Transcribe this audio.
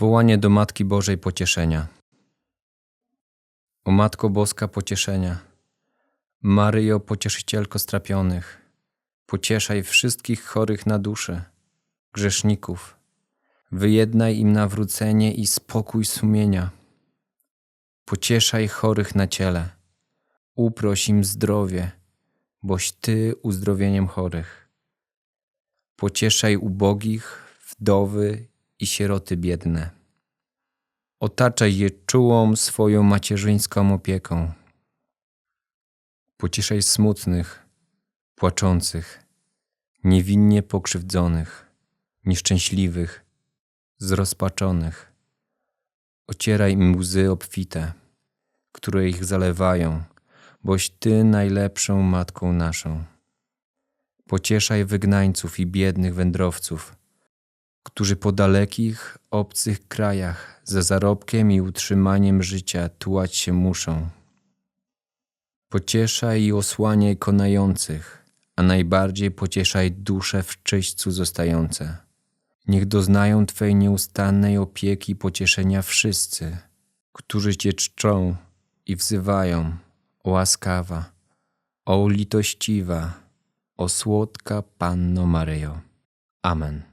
Wołanie do Matki Bożej Pocieszenia. O Matko Boska Pocieszenia, Maryjo Pocieszycielko strapionych, pocieszaj wszystkich chorych na duszę, grzeszników, wyjednaj im nawrócenie i spokój sumienia. Pocieszaj chorych na ciele, uproś im zdrowie, boś Ty uzdrowieniem chorych. Pocieszaj ubogich, wdowy i sieroty biedne. Otaczaj je czułą swoją macierzyńską opieką. Pocieszaj smutnych, płaczących, niewinnie pokrzywdzonych, nieszczęśliwych, zrozpaczonych. Ocieraj im łzy obfite, które ich zalewają, boś Ty najlepszą Matką naszą. Pocieszaj wygnańców i biednych wędrowców, którzy po dalekich, obcych krajach za zarobkiem i utrzymaniem życia tułać się muszą. Pocieszaj i osłaniaj konających, a najbardziej pocieszaj dusze w czyśćcu zostające. Niech doznają Twej nieustannej opieki i pocieszenia wszyscy, którzy Cię czczą i wzywają, o łaskawa, o litościwa, o słodka Panno Maryjo. Amen.